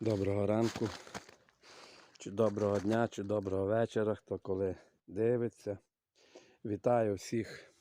Доброго ранку, чи доброго дня, чи доброго вечора, хто коли дивиться. Вітаю всіх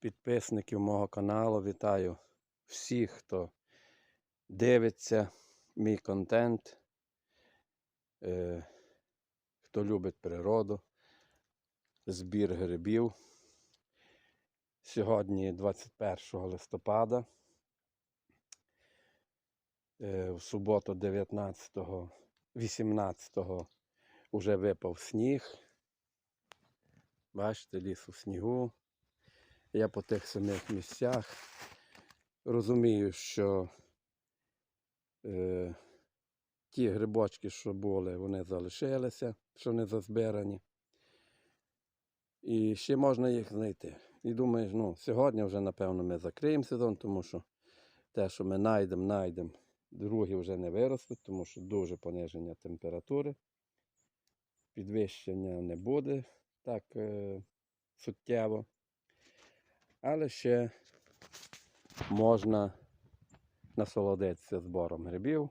підписників мого каналу, вітаю всіх, хто дивиться мій контент, е, хто любить природу, збір грибів. Сьогодні 21 листопада. Е, В суботу 19-го, 18-го вже випав сніг. Бачите, ліс у снігу. Я по тих самих місцях розумію, що е, ті грибочки, що були, вони залишилися, що не зазбирані. І ще можна їх знайти. І думаю, ну, сьогодні вже, напевно, ми закриємо сезон, тому що те, що ми знайдемо, знайдемо, другі вже не виростуть, тому що дуже пониження температури. Підвищення не буде так е, суттєво. Але ще можна насолодитися збором грибів,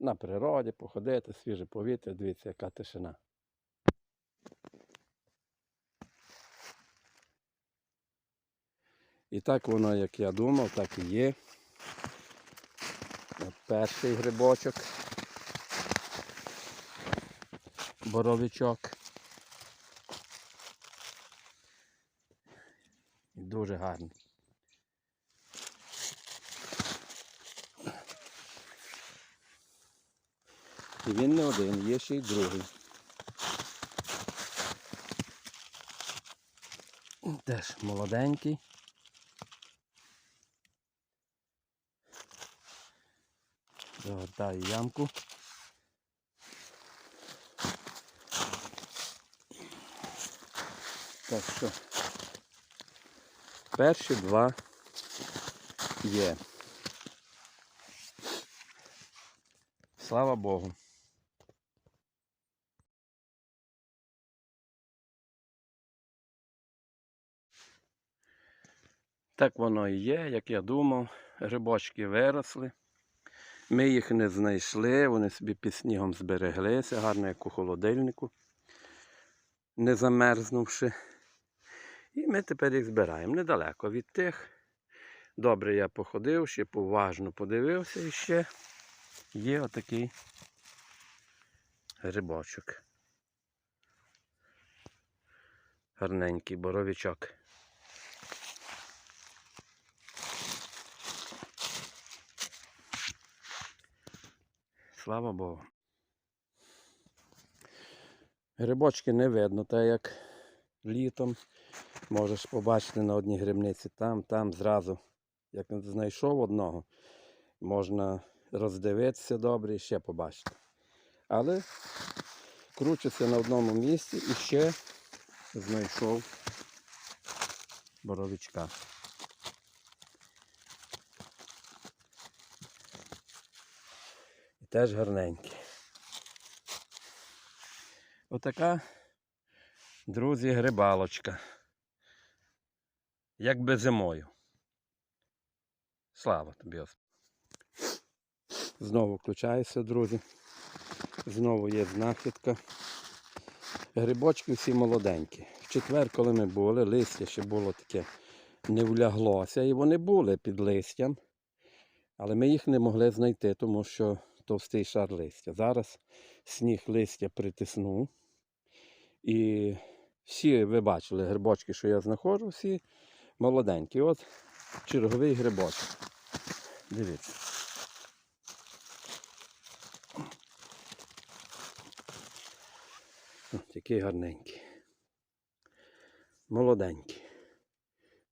на природі, походити, свіже повітря, дивіться, яка тишина. І так воно, як я думав, так і є. Перший грибочок. Боровичок. І Дуже гарний. І він не один, є ще й другий. Теж молоденький. Загортаю ямку. Так що перші два є. Слава Богу. Так воно і є, як я думав, грибочки виросли. Ми їх не знайшли, вони собі під снігом збереглися, гарно як у холодильнику, не замерзнувши. І ми тепер їх збираємо недалеко від тих. Добре, я походив, ще поважно подивився і ще є отакий грибочок. Гарненький боровичок. Слава Богу. Грибочки не видно, так як літом. Можеш побачити на одній грибниці там, там зразу. Як знайшов одного, можна роздивитися добре і ще побачити. Але кручуся на одному місці і ще знайшов боровичка. Теж гарненький. Отака, друзі, грибалочка. Якби зимою. Слава тобі. Знову включаюся, друзі. Знову є знахідка. Грибочки всі молоденькі. В четвер, коли ми були, листя ще було таке не вляглося, і вони були під листям. Але ми їх не могли знайти, тому що товстий шар листя. Зараз сніг листя притиснув. І всі ви бачили грибочки, що я знаходжу, всі молоденькі. От черговий грибочок. Дивіться. От який гарненький. Молоденький.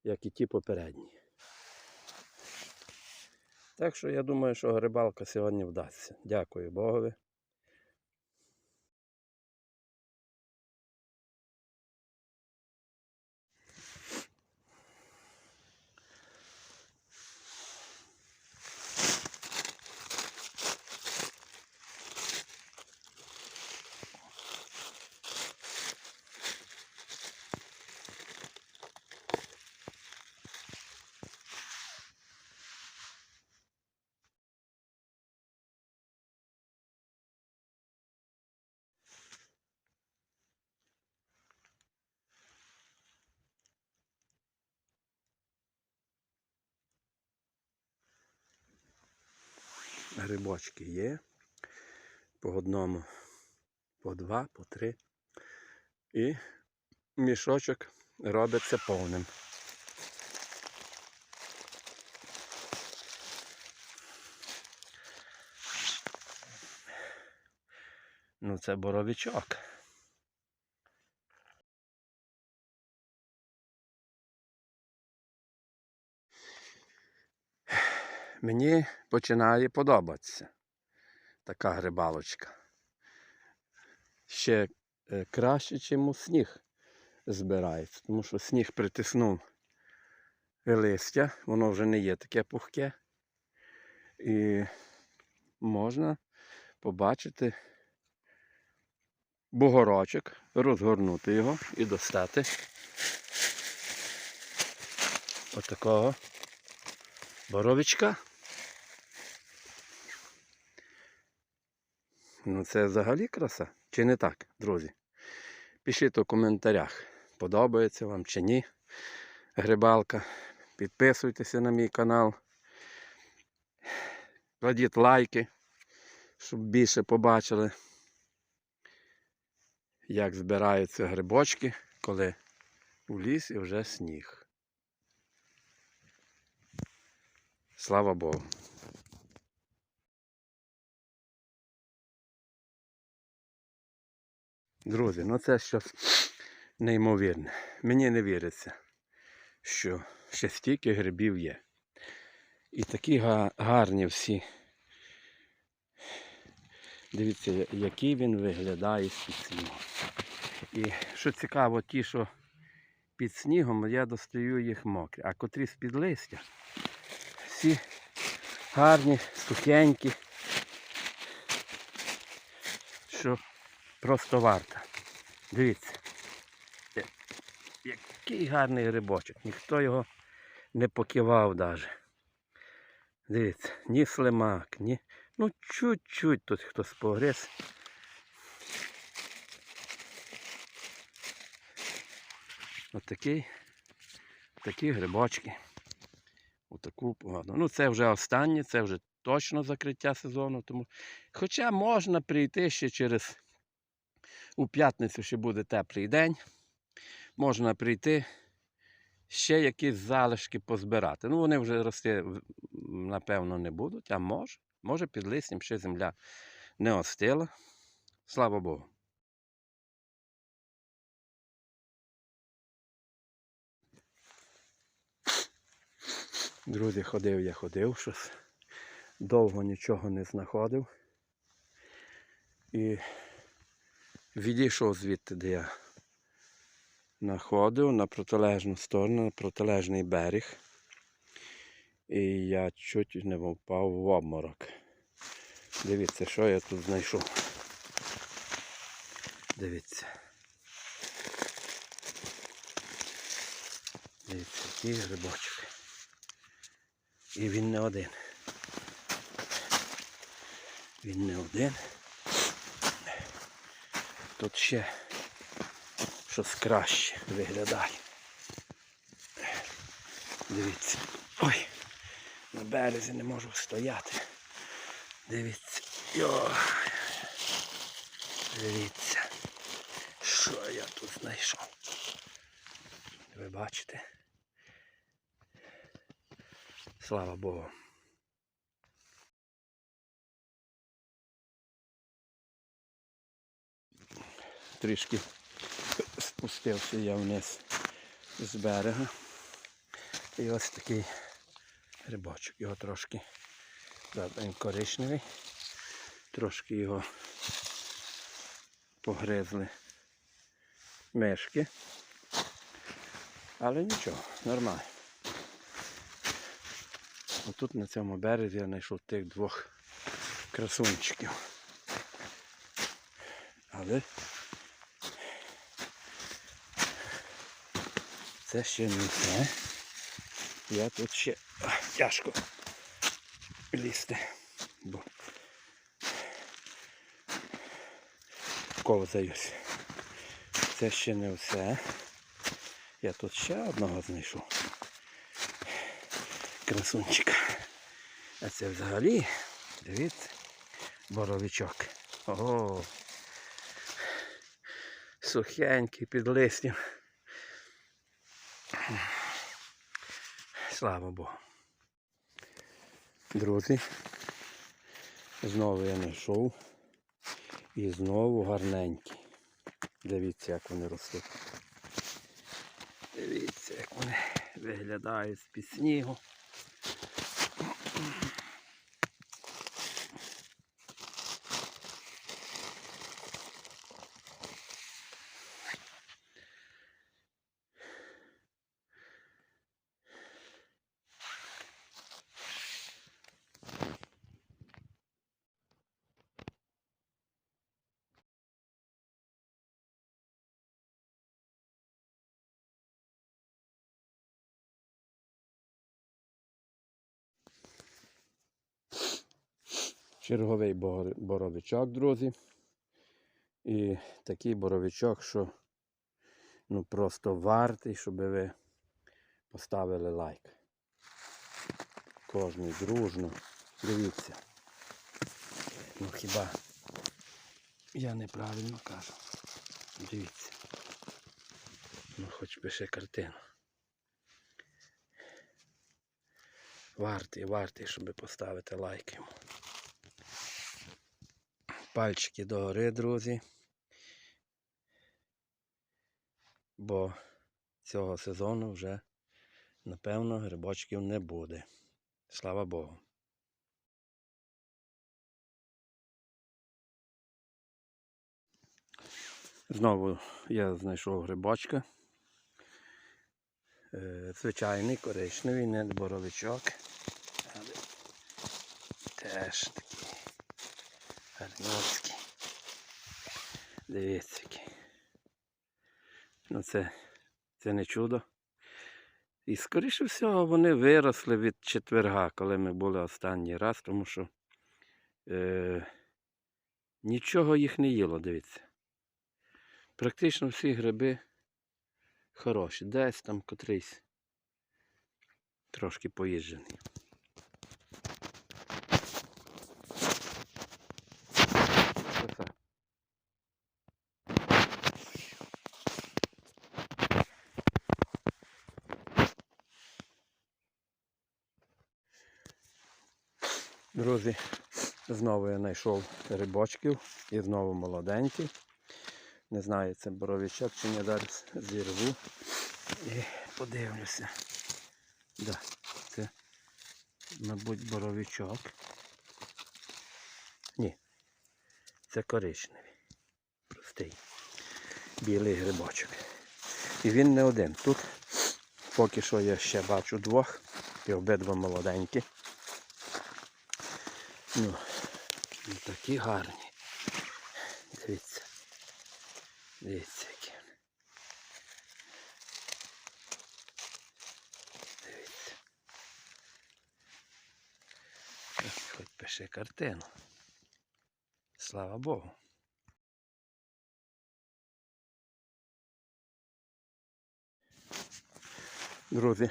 Як і ті попередні. Так що я думаю, що рибалка сьогодні вдасться. Дякую Богові. Грибочки є. По одному, по два, по три. І мішочок робиться повним. Ну, це боровичок. Мені починає подобатися така грибалочка. Ще е, краще, чим сніг збирається, тому що сніг притиснув листя, воно вже не є таке пухке. І можна побачити бугорочок, розгорнути його і достати отакого боровичка. Ну це взагалі краса, чи не так, друзі? Пишіть у коментарях, подобається вам чи ні грибалка. Підписуйтеся на мій канал. Кладіть лайки, щоб більше побачили, як збираються грибочки, коли у лісі вже сніг. Слава Богу. Друзі, ну це щось неймовірне. Мені не віриться, що ще стільки грибів є. І такі гарні всі. Дивіться, який він виглядає з-під снігу. І що цікаво, ті, що під снігом, я достаю їх мокрі, а котрі з-під листя. Всі гарні, сухенькі. Що просто варто. Дивіться. Який гарний грибочок. Ніхто його не покивав навіть. Дивіться, ні слимак, ні. Ну чуть-чуть тут хтось погриз. Ось такий, такі грибочки. Отаку погоду. Ну це вже останнє, це вже точно закриття сезону. Тому... Хоча можна прийти ще через у п'ятницю ще буде теплий день. Можна прийти ще якісь залишки позбирати. Ну, вони вже рости, напевно, не будуть, а може. Може під листям ще земля не остила. Слава Богу. Друзі, ходив я ходив щось. Довго нічого не знаходив. І відійшов звідти, де я знаходив на протилежну сторону, на протилежний берег. І я чуть не впав в обморок. Дивіться, що я тут знайшов. Дивіться. Дивіться, який грибочок. І він не один. Він не один. Тут ще щось краще виглядає. Дивіться. Ой, на березі не можу стояти. Дивіться. Йо. Дивіться. Що я тут знайшов. Ви бачите? Слава Богу. Трішки спустився я вниз з берега. І ось такий грибочок. Його трошки коричневий. Трошки його погризли мишки. Але нічого, нормально. Отут на цьому березі я знайшов тих двох красунчиків. Але це ще не все. Я тут ще тяжко лізти, бо ковзаюсь. Це ще не все. Я тут ще одного знайшов. Красунчика. А це взагалі Дивіться, боровичок. О, сухенький під листям. Слава Богу. Друзі, знову я знайшов. І знову гарненькі. Дивіться, як вони ростуть. Дивіться, як вони виглядають з-під снігу. Черговий боровичок, друзі. І такий боровичок, що ну просто вартий, щоб ви поставили лайк. Кожний дружно. Дивіться. Ну хіба я неправильно кажу. Дивіться. Ну хоч пише картину. Вартий, вартий, щоб поставити лайк йому. Пальчики догори, друзі. Бо цього сезону вже, напевно, грибочків не буде. Слава Богу. Знову я знайшов грибочка. Е, Звичайний коричневий, не боровичок. Теж такий гарнюцький. Дивіться. Ну це, це не чудо. І скоріше всього вони виросли від четверга, коли ми були останній раз, тому що е, нічого їх не їло, дивіться. Практично всі гриби хороші. Десь там котрийсь трошки поїжджений. Краса. Друзі, знову я знайшов рибочків і знову молоденькі. Не знаю, це боровичок чи ні, зараз зірву і подивлюся. Да, це, мабуть, боровичок. Ні, це коричневий. Простий. Білий грибочок. І він не один. Тут поки що я ще бачу двох. І обидва молоденькі. Ну, ну такі гарні. Дивіться. Дивіться, які. Дивіться. Хоч пише картину. Слава Богу. Друзі,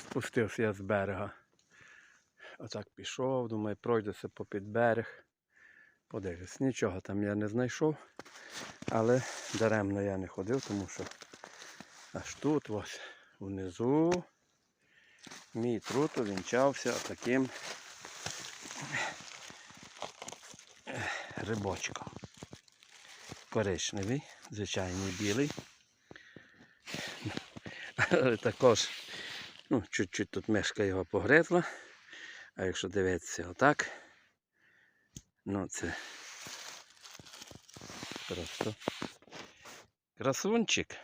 спустився я з берега. Отак пішов, думаю, пройдуся попід берег. Подивлюсь, нічого там я не знайшов, але даремно я не ходив, тому що аж тут ось внизу мій труд увінчався таким рибочком. Коричневий, звичайний білий. Але також ну, чуть-чуть тут мешка його погризла. А якщо дивитися отак, ну це просто красунчик.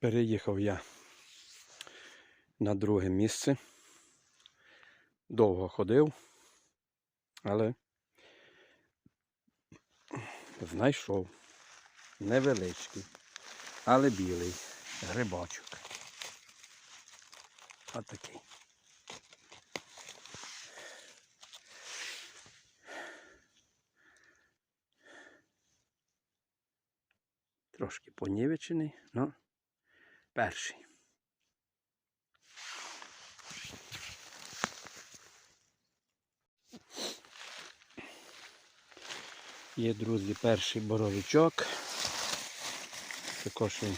Переїхав я на друге місце. Довго ходив, але знайшов невеличкий, але білий грибочок. Отакий. Трошки понівечений, ну Перший. Є, друзі, перший боровичок. Також він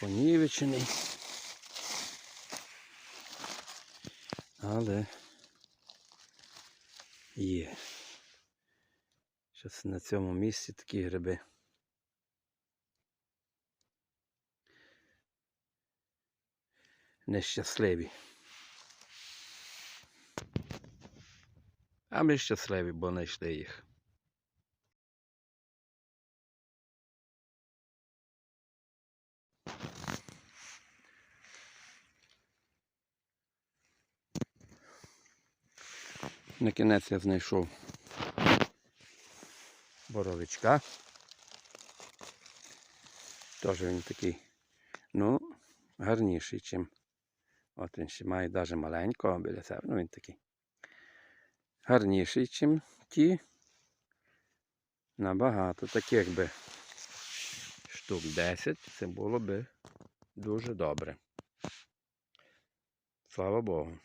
понівечений. Але є. Зараз на цьому місці такі гриби. Нещасливі. А ми щасливі, бо знайшли їх. На кінець я знайшов боровичка. Теж він такий, ну, гарніший, чим. От він ще має навіть маленького біля себе. Ну він такий. Гарніший, чим ті. Набагато. Таких би штук 10, це було би дуже добре. Слава Богу.